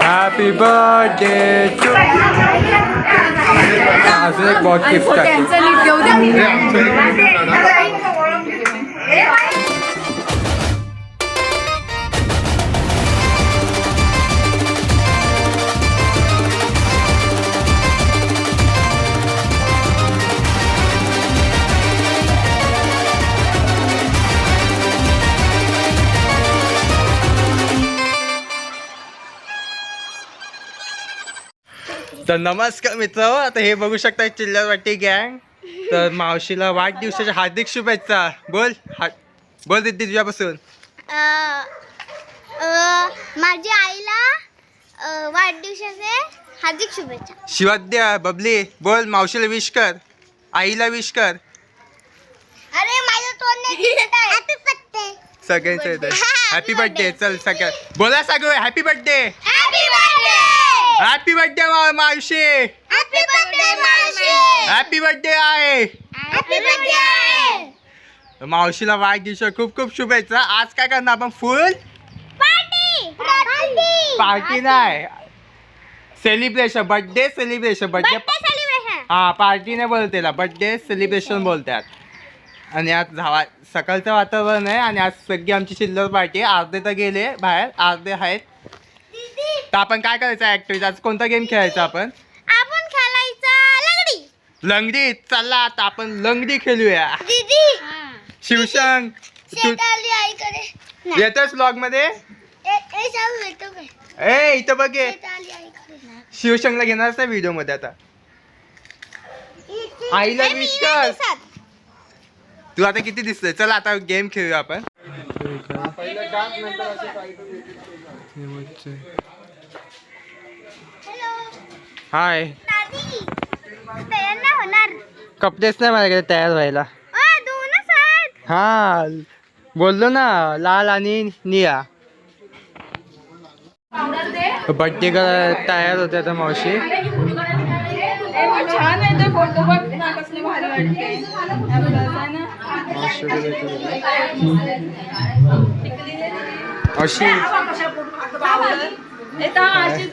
Happy birthday to अजून एक bought gift तर नमस्कार मित्र आता हे बघू शकता चिल्लरवाटी गँग. तर मावशीला वाढदिवसाच्या हार्दिक शुभेच्छा. बोल हा बोल दिदी तुझ्यापासून. माझ्या आईला वाढदिवसाचे हार्दिक शुभेच्छा. शिवाद्या बबली बोल मावशीला विश कर. आईला विश कर. अरे माझं तोंड सगळ्यांचं हॅपी बर्थडे चल सगळ्या बोला सगळं हॅपी बर्थडे हॅपी बर्थडे मावशी. हॅपी बर्थडे मावशी. हॅपी बर्थडे आहे. हॅपी बर्थडे मावशीला वाढदिवसा खूप खूप शुभेच्छा. आज काय करणार आपण? फुल? पार्टी पार्टी पार्टी नाही. Celebration birthday celebration birthday birthday celebration हा पार्टी नाही बोलते बर्थडे सेलिब्रेशन बोलतात. आणि आज धावा सकाळचं वातावरण आहे आणि आज सगळी आमची चिल्लर पार्टी आहे. अर्धे तर गेले बाहेर अर्धे आहेत. तर आपण काय करायचं ऍक्टिव्हिटी आज कोणता गेम खेळायचा आपण? आपण खेळायचा लंगडी. लंगडी? चला आता आपण लंगडी खेळूया. दीदी. शिवशंग तू शेताली आईकडे येतोस ब्लॉगमध्ये? ए ए जाऊ येतो काय ए इथं बघ ये. शेताली आईकडे शिवशंगला घेणारच आहे व्हिडिओमध्ये आता. आईला ए, मी wish नाही कर. दिसत. तू आता किती दिसतोय? चला आता गेम खेळूया आपण. हाय. कपडेच नाही माझ्याकडे तयार व्हायला. हा बोललो ना लाल आणि निळा. बड्डे तयार होते आता मावशी. छान आहे ते फोटो बघ ना कसले भारी वाटते आपलं असं ना अशी हाय ते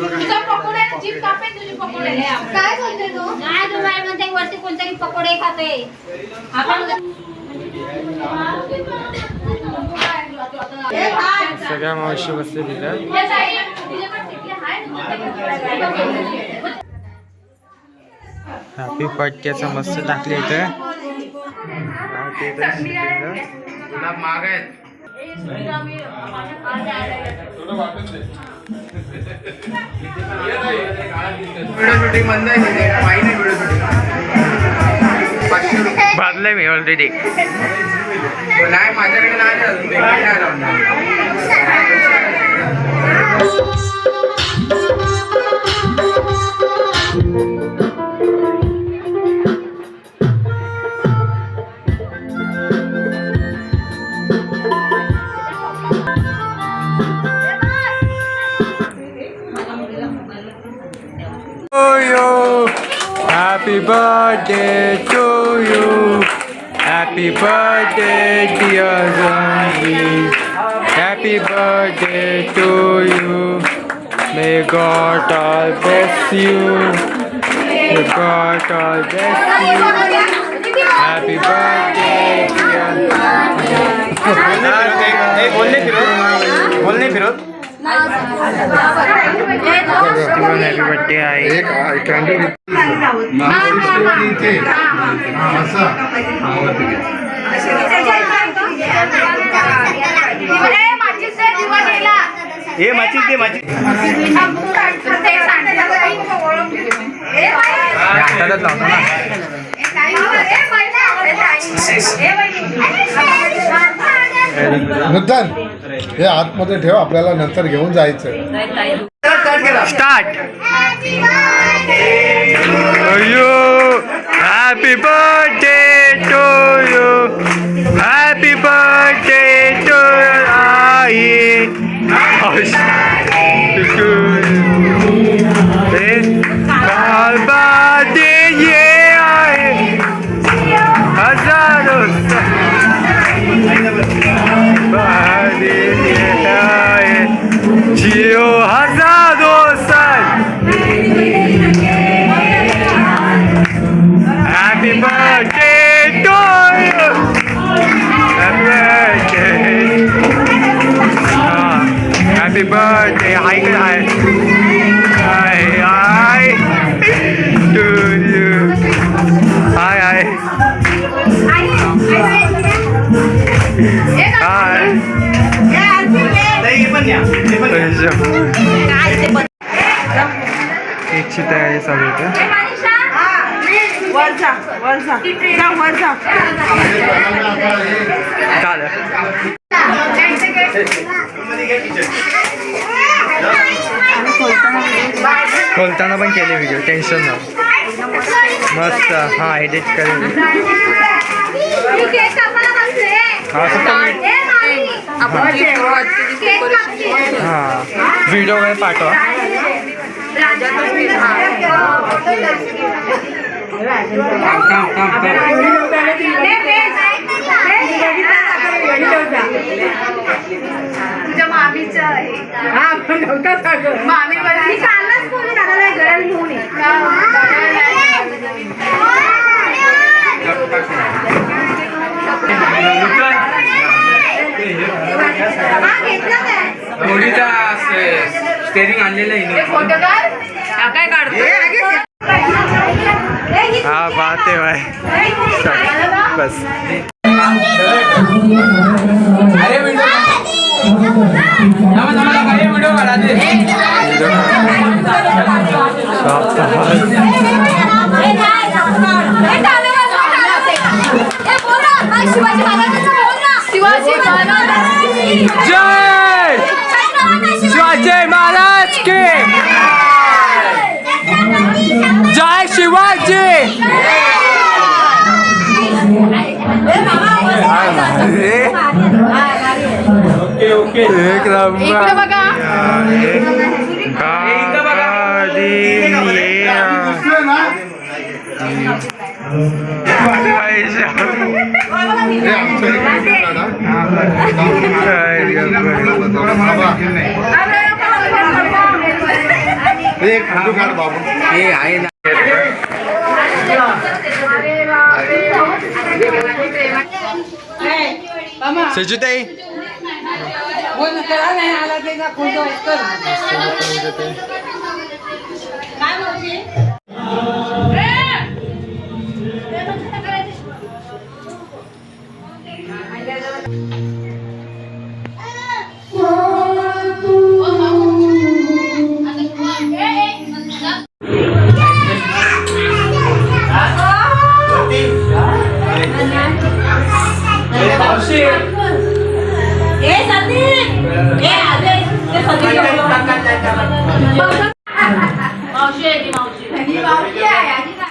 तुझा पकोडे जीप कापे तुझी पकोडे काय बोलते तू? काय मोबाईल मध्ये वरती कोणतरी पकोडे खाते. आपण सगळ्या मावशी बसले तिथं हे साई, तुझे पण तिथे आहे ना? हॅपी बर्थडेचं मस्त टाकले इथं. भरलंय मी ऑलरेडी नाही माझ्याकडे नाही Happy birthday, dear Zanvi. Happy birthday to you. May God all bless you. May God all bless you. Happy birthday, dear बोलले फिरत बोलले फिरत हॅपी बर्थडे आहे एक हे माचीस दे माचीस हातातच लावतो ना हे आतमध्ये ठेव आपल्याला नंतर घेऊन जायचं Start. To you. Happy birthday to you. Happy birthday. हाय इच्छित तयारी चालू चालेल खोलताना पण केले व्हिडिओ टेन्शन ना मस्त. हां एडिट करेल. हा हां. व्हिडिओ वगैरे पाठवा. तुझ्या मामीचं आहे मामी मी कालच बोलून आला गळ्यात घेऊन ये. मुलीचा स्टेरिंग आणलेलं आहे हा काय काढतो हा बात आहे बाय. बस. शिवाजी महाराजांचं बोल. ना शिवाजी महाराज जय! शिवाजी महाराज की। जय शिवाजी। एक नंबर। इकडे बघा हे आमचं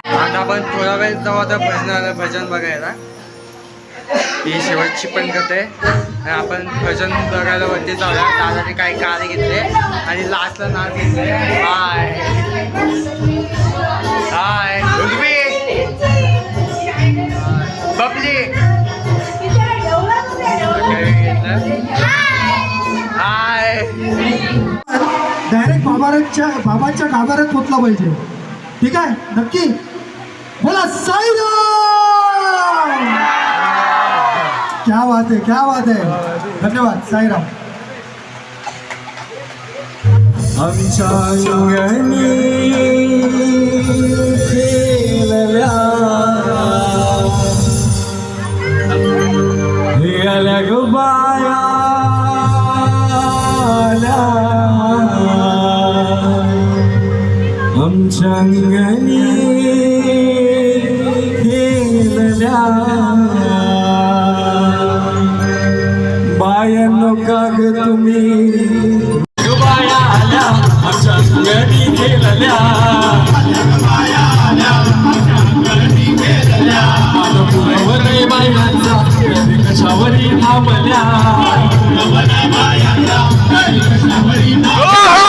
आता आपण थोडा वेळ जाऊ आता भजनाला भजन बघायला. ही शेवटची पण करते आणि आपण भजन बघायला वरती जाऊया. दादाने काही कार घेतले आणि लास्टला नाच घेतले. हाय. हाय. बबली. बाबाच्या बाबाच्या गाभाऱ्यात पोचला पाहिजे. ठीक आहे? नक्की? बोला साईराम! क्या बात आहे क्या बात आहे. धन्यवाद साईराम. आमच्या आमच्या अंगणी खेळल्या बायांनो का ग तुम्ही ग बाया आल्या आमच्या अंगणी खेळल्या मानपुरावर बायांचा कधी कशावरी थांबल्या माझं कुणवलया घरी कशावरी थांबल्या रोसल्या ग बाया का ग तुम्ही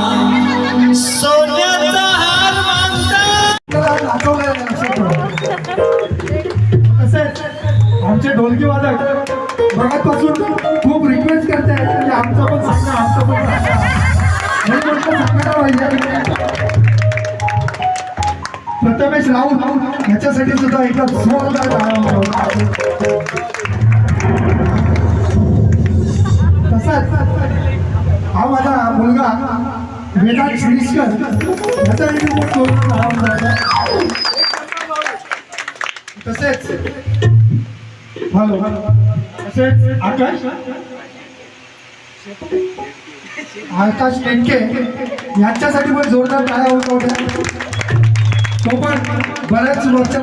मागता तसेच आमचे ढोलकी वादक मगापासून खूप रिक्वेस्ट करते की आमचं पण सांगा आमचं पण सांगा. पाहिजे प्रथमेश राऊत ह्याच्यासाठी सुद्धा एकदा जोरदार तसाच हा माझा मुलगा वेदांत श्रीस्कर याचा खूप जोरदार टाळ्या मुलाचा तसेच हॅलो तसेच आकाश आकाश टेंके यांच्यासाठी पण जोरदार टाळ्या होत होत्या तो पण बऱ्याच वर्ष